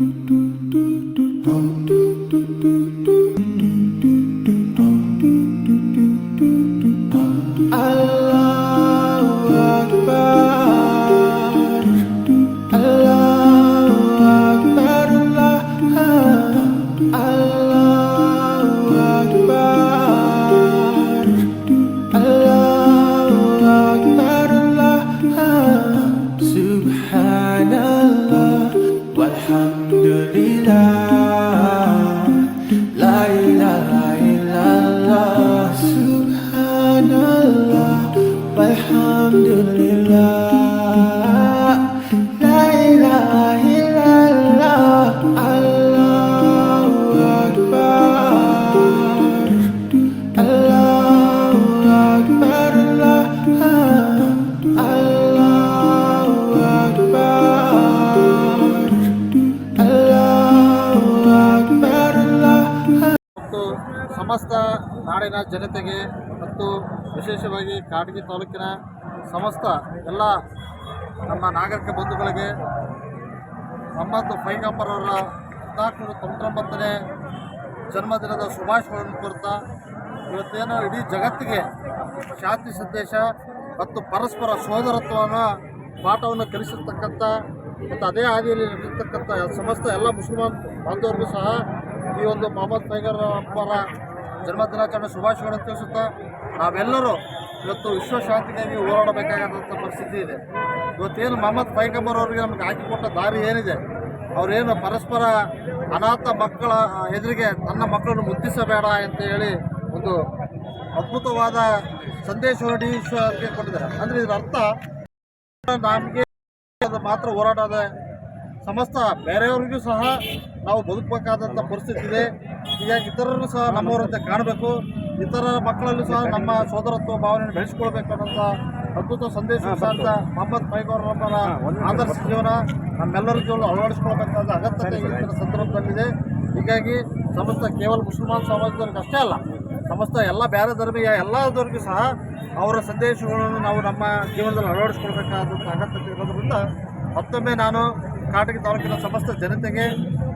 do do Alhamdulillah. ಸಮಸ್ತ ನಾಡಿನ ಜನತೆಗೆ ಮತ್ತು ವಿಶೇಷವಾಗಿ ಕಾಟಗಿ ತಾಲೂಕಿನ ಸಮಸ್ತ ಎಲ್ಲ ನಮ್ಮ ನಾಗರಿಕ ಬಂಧುಗಳಿಗೆ ನಮ್ಮದು ಪೈಗಂಬರವರ ಹದಿನಾಲ್ಕುನೂರ ತೊಂಬತ್ತೊಂಬತ್ತನೇ ಜನ್ಮದಿನದ ಶುಭಾಶಯಗಳನ್ನು ಕೋರ್ತಾ ಇವತ್ತೇನು ಇಡೀ ಜಗತ್ತಿಗೆ ಶಾಂತಿ ಸಂದೇಶ ಮತ್ತು ಪರಸ್ಪರ ಸೋದರತ್ವವನ್ನು ಪಾಠವನ್ನು ಕಲಿಸಿರ್ತಕ್ಕಂಥ ಮತ್ತು ಅದೇ ಹಾದಿಯಲ್ಲಿ ನಡೆದಿರ್ತಕ್ಕಂಥ ಸಮಸ್ತ ಎಲ್ಲ ಮುಸಲ್ಮಾನ್ ಬಾಂಧವರಿಗೂ ಸಹ ಈ ಒಂದು ಮೊಹಮ್ಮದ್ ಪೈಗರ್ ಅಪ್ಪರ ಜನ್ಮದಿನಾಚರಣೆ ಶುಭಾಶಯಗಳನ್ನು ತಿಳಿಸುತ್ತಾ ನಾವೆಲ್ಲರೂ ಇವತ್ತು ವಿಶ್ವ ಶಾಂತಿಗಾಗಿ ಹೋರಾಡಬೇಕಾದಂಥ ಪರಿಸ್ಥಿತಿ ಇದೆ. ಇವತ್ತೇನು ಮೊಹಮ್ಮದ್ ಪೈಗಂಬರ್ ಅವರಿಗೆ ನಮಗೆ ಹಾಕಿಕೊಟ್ಟ ದಾರಿ ಏನಿದೆ, ಅವರೇನು ಪರಸ್ಪರ ಅನಾಥ ಮಕ್ಕಳ ಎದುರಿಗೆ ತನ್ನ ಮಕ್ಕಳನ್ನು ಮುದ್ದಿಸಬೇಡ ಅಂತ ಹೇಳಿ ಒಂದು ಅದ್ಭುತವಾದ ಸಂದೇಶವನ್ನು ವಿಶ್ವ ಅವರಿಗೆ ಕೊಟ್ಟಿದ್ದಾರೆ. ಅಂದರೆ ಇದರ ಅರ್ಥ ನಮಗೆ ಮಾತ್ರ ಹೋರಾಟದ ಸಮಸ್ತ ಬೇರೆಯವ್ರಿಗೂ ಸಹ ನಾವು ಬದುಕಬೇಕಾದಂಥ ಪರಿಸ್ಥಿತಿ ಇದೆ. ಹೀಗಾಗಿ ಇತರರು ಸಹ ನಮ್ಮವರಂತೆ ಕಾಣಬೇಕು. ಇತರ ಮಕ್ಕಳಲ್ಲೂ ಸಹ ನಮ್ಮ ಸೋದರತ್ವ ಭಾವನೆಯನ್ನು ಬೆಳೆಸ್ಕೊಳ್ಬೇಕು ಅನ್ನೋಂಥ ಅದ್ಭುತ ಸಂದೇಶ ಸಾರ್ಥ ಮೊಹಮ್ಮದ್ ಪೈಗೌರಪ್ಪರ ಆದರ್ಶ ಜೀವನ ನಮ್ಮೆಲ್ಲರ ಜೀವನ ಅಳವಡಿಸ್ಕೊಳ್ಬೇಕಾದ ಅಗತ್ಯತೆ ಇವತ್ತಿನ ಸಂದರ್ಭದಲ್ಲಿದೆ. ಹೀಗಾಗಿ ಸಮಸ್ತ ಕೇವಲ ಮುಸಲ್ಮಾನ್ ಸಮಾಜದವ್ರಿಗೆ ಅಷ್ಟೇ ಅಲ್ಲ ಸಮಸ್ತ ಎಲ್ಲ ಬೇರೆ ಧರ್ಮೀಯ ಎಲ್ಲದವ್ರಿಗೂ ಸಹ ಅವರ ಸಂದೇಶಗಳನ್ನು ನಾವು ನಮ್ಮ ಜೀವನದಲ್ಲಿ ಅಳವಡಿಸ್ಕೊಳ್ಬೇಕಾದಂಥ ಅಗತ್ಯತೆ ಇರೋದ್ರಿಂದ ಮತ್ತೊಮ್ಮೆ ನಾನು ಕಾಟಗಿ ತಾಲೂಕಿನ ಸಮಸ್ತ ಜನತೆಗೆ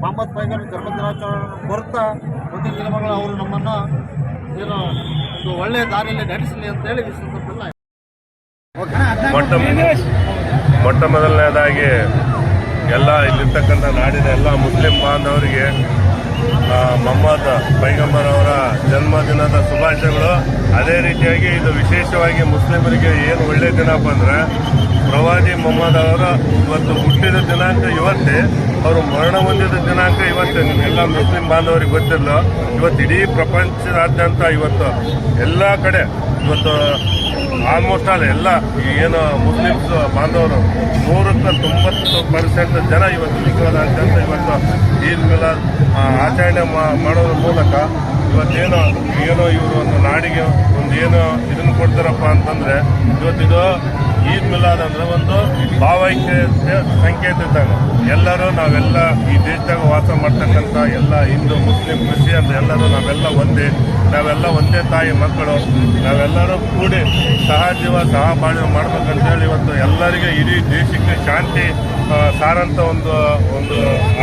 ಮೊಹಮ್ಮದ್ ಪೈಗರ್ ಜನ್ಮದಿನಾಚರಣೆ ಬರುತ್ತಾ ಮುಂದಿನ ದಿನಗಳು ಅವರು ನಮ್ಮನ್ನು ಏನು ಒಂದು ಒಳ್ಳೆಯ ದಾರಿಯಲ್ಲಿ ನಡೆಸಲಿ ಅಂತೇಳಿ ಹೇಳಿ ಮೊಟ್ಟ ಮೊಟ್ಟ ಮೊದಲನೇದಾಗಿ ಎಲ್ಲ ಇಲ್ಲಿರ್ತಕ್ಕಂಥ ನಾಡಿನ ಎಲ್ಲ ಮುಸ್ಲಿಂ ಬಾಂಧವರಿಗೆ ಮೊಹಮ್ಮದ್ ಪೈಗಂಬರ್ ಅವರ ಜನ್ಮದಿನದ ಶುಭಾಶಯಗಳು. ಅದೇ ರೀತಿಯಾಗಿ ಇದು ವಿಶೇಷವಾಗಿ ಮುಸ್ಲಿಮರಿಗೆ ಏನು ಒಳ್ಳೆಯ ದಿನಪ್ಪ ಅಂದ್ರೆ ಪ್ರವಾದಿ ಮೊಹಮ್ಮದ್ ಅವರ ಇವತ್ತು ಹುಟ್ಟಿದ ದಿನಾಂಕ ಇವತ್ತೇ, ಅವರು ಮರಣ ಹೊಂದಿದ ದಿನಾಂಕ ಇವತ್ತೇ. ನಿಮ್ಗೆಲ್ಲ ಮುಸ್ಲಿಂ ಬಾಂಧವರಿಗೆ ಗೊತ್ತಿಲ್ಲ ಇವತ್ತು ಇಡೀ ಪ್ರಪಂಚದಾದ್ಯಂತ ಇವತ್ತು ಎಲ್ಲ ಕಡೆ ಇವತ್ತು ಆಲ್ಮೋಸ್ಟ್ ಆಲ್ ಎಲ್ಲ ಏನು ಮುಸ್ಲಿಮ್ಸ್ ಬಾಂಧವರು, ನೂರಕ್ಕೆ ತೊಂಬತ್ತು ಪರ್ಸೆಂಟ್ ಜನ ಇವತ್ತು ವಿಶ್ವದಾದ್ಯಂತ ಇವತ್ತು ಈದ್ ಮಿಲಾದ್ ಆಚರಣೆ ಮಾಡೋದ್ರ ಮೂಲಕ ಇವತ್ತೇನು, ಏನೋ ಇವರು ಒಂದು ನಾಡಿಗೆ ಒಂದು ಏನೋ ಇದನ್ನು ಕೊಡ್ತಾರಪ್ಪ ಅಂತಂದರೆ, ಇವತ್ತಿದು ಈದ್ ಮಿಲಾದ್ ಅಂದ್ರೆ ಒಂದು ಭಾವೈಕ್ಯ ಸಂಕೇತ ಇದ್ದಾಗ. ಎಲ್ಲರೂ ನಾವೆಲ್ಲ ಈ ದೇಶದಾಗ ವಾಸ ಮಾಡ್ತಕ್ಕಂಥ ಎಲ್ಲ ಹಿಂದೂ, ಮುಸ್ಲಿಂ, ಕ್ರಿಶ್ಚಿಯನ್ ಎಲ್ಲರೂ ನಾವೆಲ್ಲ ಒಂದೇ ನಾವೆಲ್ಲ ಒಂದೇ ತಾಯಿ ಮಕ್ಕಳು, ನಾವೆಲ್ಲರೂ ಕೂಡಿ ಸಹಜೀವ ಸಹ ಬಾಳ್ವೆ ಮಾಡ್ಬೇಕಂತೇಳಿ ಇವತ್ತು ಎಲ್ಲರಿಗೆ ಇಡೀ ದೇಶಕ್ಕೆ ಶಾಂತಿ ಸಾರಂತ ಒಂದು ಒಂದು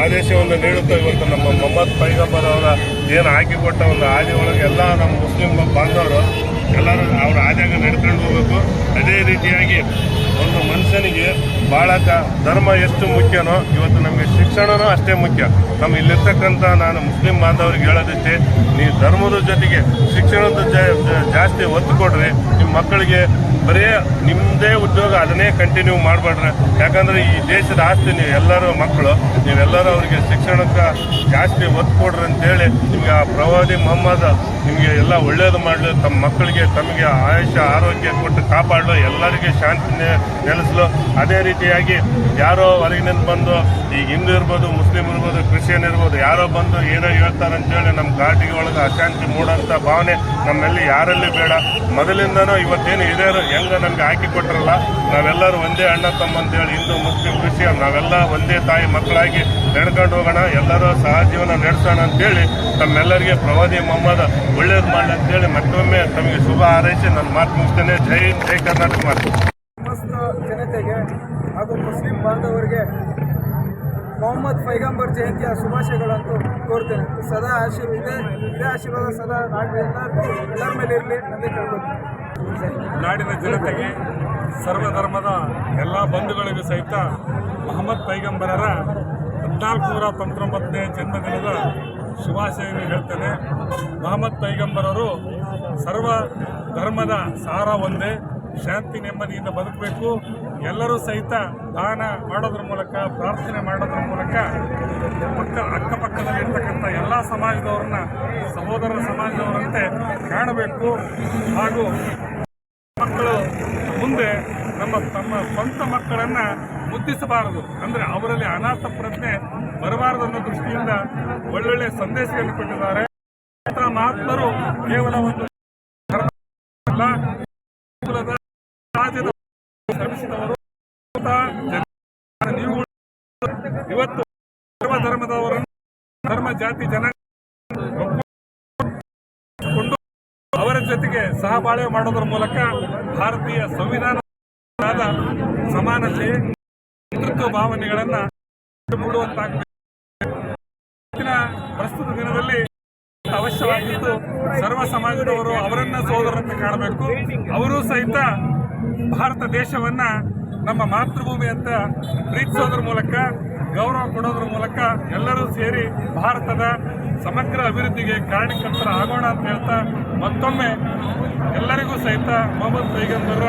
ಆದೇಶವನ್ನು ನೀಡುತ್ತಾ ಇವತ್ತು ನಮ್ಮ ಮೊಹಮ್ಮದ್ ಪೈಗಂಬರ್ ಅವರ ಏನು ಹಾಕಿಕೊಟ್ಟ ಒಂದು ಹಾದಿ ಒಳಗೆ ಎಲ್ಲ ನಮ್ಮ ಮುಸ್ಲಿಂ ಬಾಂಧವರು ಎಲ್ಲರೂ ಅವ್ರ ಆದಾಗ ನಡ್ಕೊಂಡು ಹೋಗ್ಬೇಕು. ಅದೇ ರೀತಿಯಾಗಿ ಒಂದು ಮನುಷ್ಯನಿಗೆ ಭಾಳ ಕ- ಧರ್ಮ ಎಷ್ಟು ಮುಖ್ಯನೋ ಇವತ್ತು ನಮಗೆ ಶಿಕ್ಷಣನೂ ಅಷ್ಟೇ ಮುಖ್ಯ. ನಮ್ಮ ಇಲ್ಲಿರ್ತಕ್ಕಂಥ ನಾನು ಮುಸ್ಲಿಂ ಬಾಂಧವರಿಗೆ ಹೇಳೋದಿಷ್ಟೇ, ನೀವು ಧರ್ಮದ ಜೊತೆಗೆ ಶಿಕ್ಷಣದ ಜಾಸ್ತಿ ಒತ್ತು ಕೊಡ್ರಿ ಮಕ್ಕಳಿಗೆ ಬರೀ ನಿಮ್ಮದೇ ಉದ್ಯೋಗ ಅದನ್ನೇ ಕಂಟಿನ್ಯೂ ಮಾಡಬೇಡ್ರೆ. ಯಾಕಂದ್ರೆ ಈ ದೇಶದ ಆಸ್ತಿ ನೀವು ಎಲ್ಲರೂ ಮಕ್ಕಳು, ನೀವೆಲ್ಲರೂ ಅವರಿಗೆ ಶಿಕ್ಷಣಕ್ಕೆ ಜಾಸ್ತಿ ಒತ್ತು ಕೊಡ್ರಿ ಅಂತೇಳಿ ನಿಮಗೆ ಆ ಪ್ರವಾದಿ ಮೊಹಮ್ಮದ್ ನಿಮಗೆ ಎಲ್ಲ ಒಳ್ಳೇದು ಮಾಡಲು, ತಮ್ಮ ಮಕ್ಕಳಿಗೆ ತಮಗೆ ಆಯುಷ್ಯ, ಆರೋಗ್ಯ ಕೊಟ್ಟು ಕಾಪಾಡಲು, ಎಲ್ಲರಿಗೆ ಶಾಂತಿ ನೆಲೆಸಲು. ಅದೇ ರೀತಿಯಾಗಿ ಯಾರೋ ಹೊರಗಿನಿಂದ ಬಂದು ಈಗ ಹಿಂದೂ ಇರ್ಬೋದು, ಮುಸ್ಲಿಂ ಇರ್ಬೋದು, ಕ್ರಿಶ್ಚಿಯನ್ ಇರ್ಬೋದು, ಯಾರೋ ಬಂದು ಏನೋ ಹೇಳ್ತಾರೆ ಅಂತೇಳಿ ನಮ್ಮ ಘಾಟಿಗೆ ಒಳಗೆ ಅಶಾಂತಿ ಮೂಡೋಂಥ ಭಾವನೆ ನಮ್ಮಲ್ಲಿ ಯಾರಲ್ಲಿ ಬೇಡ. ಮೊದಲಿಂದನೂ ಇವತ್ತೇನು ಹಿರಿಯರು ಹೆಂಗ ನಮ್ಗೆ ಹಾಕಿ ಕೊಟ್ಟರಲ್ಲ ನಾವೆಲ್ಲರೂ ಒಂದೇ ಅಣ್ಣ ತಮ್ಮ ಅಂತೇಳಿ ಹಿಂದೂ, ಮುಸ್ಲಿಂ, ಕ್ರಿಶ್ಚಿಯನ್, ನಾವೆಲ್ಲ ಒಂದೇ ತಾಯಿ ಮಕ್ಕಳಾಗಿ ನಡ್ಕೊಂಡು ಹೋಗೋಣ, ಎಲ್ಲರೂ ಸಹಜೀವನ ನಡೆಸೋಣ ಅಂತೇಳಿ ತಮ್ಮೆಲ್ಲರಿಗೆ ಪ್ರವಾದಿ ಮೊಹಮ್ಮದ್ ಒಳ್ಳೇದು ಮಾಡಲಿ ಅಂತೇಳಿ ಮತ್ತೊಮ್ಮೆ ತಮಗೆ ಶುಭ ಹಾರೈಸಿ ನನ್ನ ಮಾತು ಮುಗಿಸ್ತೇನೆ. ಜೈ ಜೈ ಕರ್ನಾಟಕ ಮಾತು. ಸಮಸ್ತ ಜನತೆಗೆ ಹಾಗೂ ಮುಸ್ಲಿಂ ಬಾಂಧವರಿಗೆ ಮೊಹಮ್ಮದ್ ಪೈಗಂಬರ್ ಜಯಂತಿಯ ಶುಭಾಶಯಗಳಂತೂ ಕೋರ್ತೇನೆ. ಸದಾ ಆಶೀರ್ವಾದ ಇದೇ. ಇದೇ ಆಶೀರ್ವಾದ ಸದಾ ನಾಡಿನ ಎಲ್ಲರ ಮೇಲೆ ಇರಲಿ. ಅಂತ ಕೇಳ್ಬೋದು ನಾಡಿನ ಜನತೆಗೆ ಸರ್ವಧರ್ಮದ ಎಲ್ಲ ಬಂಧುಗಳಿಗೂ ಸಹಿತ ಮೊಹಮ್ಮದ್ ಪೈಗಂಬರರ ಹದಿನಾಲ್ಕು ನೂರ ತೊಂಬತ್ತೊಂಬತ್ತನೇ ಜನ್ಮದಿನದ ಶುಭಾಶಯವನ್ನು ಹೇಳ್ತೇನೆ. ಮೊಹಮ್ಮದ್ ಪೈಗಂಬರರು ಸರ್ವ ಧರ್ಮದ ಸಾರ ಒಂದೇ ಶಾಂತಿ ನೆಮ್ಮದಿಯಿಂದ ಬದುಕಬೇಕು. ಎಲ್ಲರೂ ಸಹಿತ ದಾನ ಮಾಡೋದ್ರ ಮೂಲಕ, ಪ್ರಾರ್ಥನೆ ಮಾಡೋದ್ರ ಮೂಲಕ ಪಕ್ಕ ಅಕ್ಕಪಕ್ಕದಲ್ಲಿರ್ತಕ್ಕಂಥ ಎಲ್ಲ ಸಮಾಜದವ್ರನ್ನ, ಸಹೋದರ ಸಮಾಜದವರಂತೆ ಕಾಣಬೇಕು. ಹಾಗೂ ಮಕ್ಕಳು ಮುಂದೆ ನಮ್ಮ ತಮ್ಮ ಸ್ವಂತ ಮಕ್ಕಳನ್ನ ಮುದ್ದಿಸಬಾರದು ಅಂದ್ರೆ ಅವರಲ್ಲಿ ಅನಾಥ ಪ್ರಜ್ಞೆ ಬರಬಾರದು ಅನ್ನೋ ದೃಷ್ಟಿಯಿಂದ ಒಳ್ಳೊಳ್ಳೆ ಸಂದೇಶಗಳನ್ನು ಕೊಟ್ಟಿದ್ದಾರೆ. ಮಹಾತ್ಮರು ಕೇವಲ ಒಂದು ಸಮಾಜದ ಶ್ರಮಿಸಿದವರು ನೀವು ಇವತ್ತು ಸರ್ವ ಧರ್ಮದವರನ್ನು ಧರ್ಮ ಜಾತಿ ಜನ ಅವರ ಜೊತೆಗೆ ಸಹಬಾಳ್ವೆ ಮಾಡೋದ್ರ ಮೂಲಕ ಭಾರತೀಯ ಸಂವಿಧಾನದ ಸಮಾನತೆ ನೇತೃತ್ವ ಭಾವನೆಗಳನ್ನ ಮೂಡುವಂತಾಗಬೇಕು ಪ್ರಸ್ತುತ ದಿನದಲ್ಲಿ ಅವಶ್ಯವಾಗಿದ್ದು ಸರ್ವ ಸಮಾಜದವರು ಅವರನ್ನ ಕಾಣಬೇಕು. ಅವರು ಸಹಿತ ಭಾರತ ದೇಶವನ್ನ ನಮ್ಮ ಮಾತೃಭೂಮಿ ಅಂತ ಪ್ರೀತಿಸೋದ್ರ ಮೂಲಕ, ಗೌರವ ಕೊಡೋದ್ರ ಮೂಲಕ ಎಲ್ಲರೂ ಸೇರಿ ಭಾರತದ ಸಮಗ್ರ ಅಭಿವೃದ್ಧಿಗೆ ಕಾರಣಕರ್ತರ ಆಗೋಣ ಅಂತ ಹೇಳ್ತಾ ಮತ್ತೊಮ್ಮೆ ಎಲ್ಲರಿಗೂ ಸಹಿತ ಮೊಹಮ್ಮದ್ ಪೈಗಂಬರ